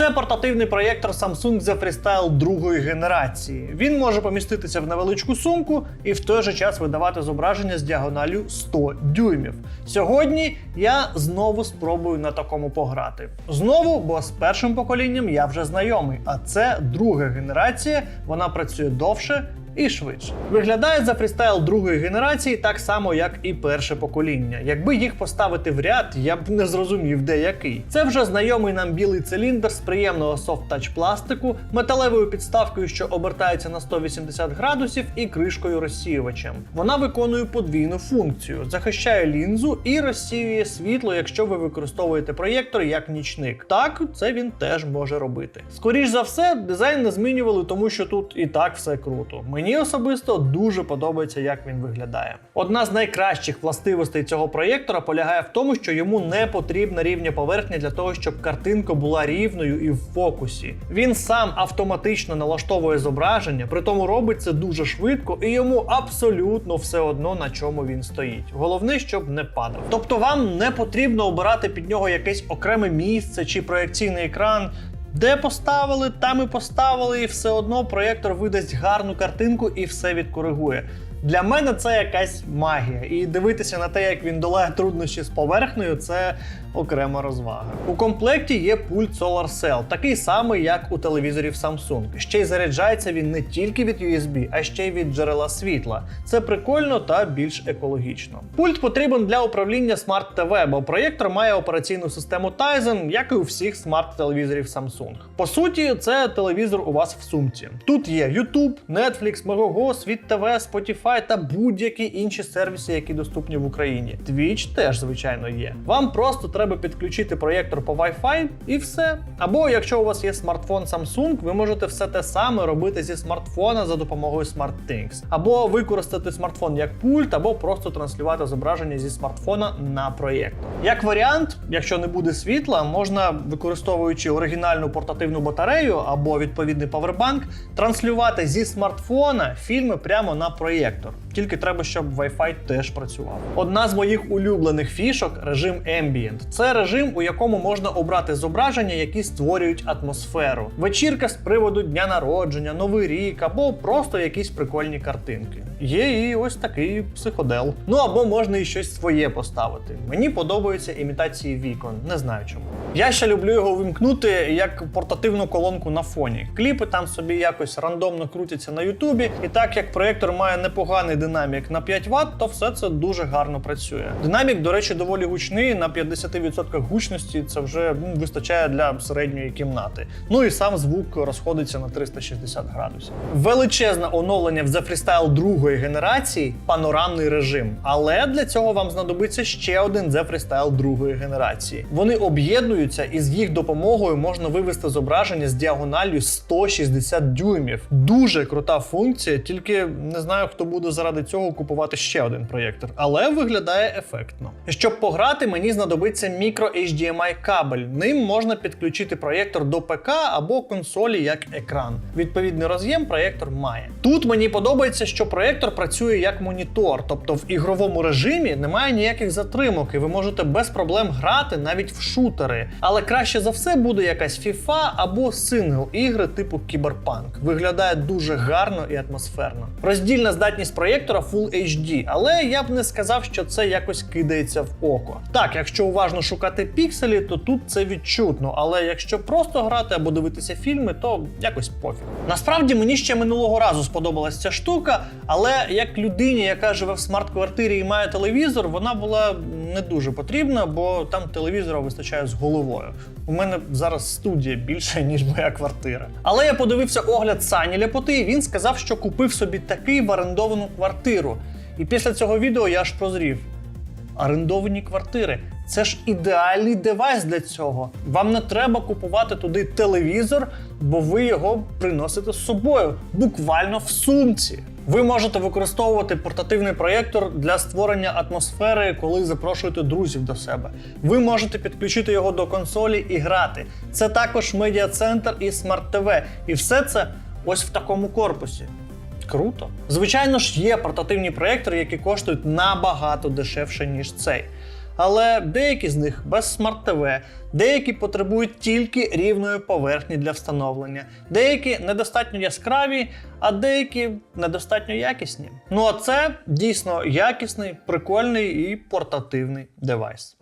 Це портативний проєктор Samsung The Freestyle другої генерації. Він може поміститися в невеличку сумку і в той же час видавати зображення з діагоналю 100 дюймів. Сьогодні я знову спробую на такому пограти. Знову, бо з першим поколінням я вже знайомий, а це друга генерація, вона працює довше. І швидше виглядає за фрістайл другої генерації так само, як і перше покоління. Якби їх поставити в ряд, я б не зрозумів, де який. Це вже знайомий нам білий циліндр з приємного софт-тач пластику, металевою підставкою, що обертається на 180 градусів, і кришкою розсіювачем. Вона виконує подвійну функцію: захищає лінзу і розсіює світло, якщо ви використовуєте проєктор як нічник. Так, це він теж може робити. Скоріш за все, дизайн не змінювали, тому що тут і так все круто. Мені особисто дуже подобається, як він виглядає. Одна з найкращих властивостей цього проєктора полягає в тому, що йому не потрібна рівня поверхня для того, щоб картинка була рівною і в фокусі. Він сам автоматично налаштовує зображення, при тому робить це дуже швидко, і йому абсолютно все одно на чому він стоїть. Головне, щоб не падав. Тобто вам не потрібно обирати під нього якесь окреме місце чи проекційний екран. Де поставили, там і поставили, і все одно проєктор видасть гарну картинку і все відкоригує. Для мене це якась магія, і дивитися на те, як він долає труднощі з поверхнею, це окрема розвага. У комплекті є пульт Solar Cell, такий самий, як у телевізорів Samsung. Ще й заряджається він не тільки від USB, а ще й від джерела світла. Це прикольно та більш екологічно. Пульт потрібен для управління Smart TV, бо проєктор має операційну систему Tizen, як і у всіх смарт-телевізорів Samsung. По суті, це телевізор у вас в сумці. Тут є YouTube, Netflix, Megogo, Світ TV, Spotify та будь-які інші сервіси, які доступні в Україні. Twitch теж, звичайно, є. Вам просто треба підключити проєктор по Wi-Fi і все. Або якщо у вас є смартфон Samsung, ви можете все те саме робити зі смартфона за допомогою SmartThings. Або використати смартфон як пульт, або просто транслювати зображення зі смартфона на проєктор. Як варіант, якщо не буде світла, можна, використовуючи оригінальну портативну батарею або відповідний павербанк, транслювати зі смартфона фільми прямо на проєктор. Тільки треба, щоб Wi-Fi теж працював. Одна з моїх улюблених фішок режим Ambient. Це режим, у якому можна обрати зображення, які створюють атмосферу. Вечірка з приводу дня народження, новий рік або просто якісь прикольні картинки. Є і ось такий психодел. Ну або можна і щось своє поставити. Мені подобаються імітації вікон, не знаю чому. Я ще люблю його вимкнути як портативну колонку на фоні. Кліпи там собі якось рандомно крутяться на Ютубі, і так як проєктор має непоганий динамік на 5 Вт, то все це дуже гарно працює. Динамік, до речі, доволі гучний. На 50% гучності це вже ну, вистачає для середньої кімнати. Ну і сам звук розходиться на 360 градусів. Величезне оновлення в The Freestyle другої генерації панорамний режим. Але для цього вам знадобиться ще один The Freestyle другої генерації. Вони об'єднуються і з їх допомогою можна вивести зображення з діагоналлю 160 дюймів. Дуже крута функція, тільки не знаю, хто буде заради цього купувати ще один проєктор, але виглядає ефектно. Щоб пограти, мені знадобиться мікро HDMI кабель. Ним можна підключити проєктор до ПК або консолі як екран. Відповідний роз'єм проєктор має. Тут мені подобається, що проєктор працює як монітор, тобто в ігровому режимі немає ніяких затримок, і ви можете без проблем грати навіть в шутери. Але краще за все буде якась FIFA або сингл ігри типу Кіберпанк. Виглядає дуже гарно і атмосферно. Роздільна здатність проєктора Full HD, але я б не сказав, що це якось кидається в око. Так, якщо уважно шукати пікселі, то тут це відчутно, але якщо просто грати або дивитися фільми, то якось пофіг. Насправді мені ще минулого разу сподобалася ця штука, але як людині, яка живе в смарт-квартирі і має телевізор, вона була не дуже потрібна, бо там телевізора вистачає з головою. У мене зараз студія більше, ніж моя квартира. Але я подивився огляд Сані Ляпоти, і він сказав, що купив собі такий в орендовану квартиру. І після цього відео я аж прозрів. Орендовані квартири. Це ж ідеальний девайс для цього. Вам не треба купувати туди телевізор, бо ви його приносите з собою, буквально в сумці. Ви можете використовувати портативний проєктор для створення атмосфери, коли запрошуєте друзів до себе. Ви можете підключити його до консолі і грати. Це також медіа-центр і смарт-ТВ. І все це ось в такому корпусі. Круто. Звичайно ж, є портативні проєктори, які коштують набагато дешевше, ніж цей. Але деякі з них без смарт-ТВ, деякі потребують тільки рівної поверхні для встановлення, деякі недостатньо яскраві, а деякі недостатньо якісні. Ну а це дійсно якісний, прикольний і портативний девайс.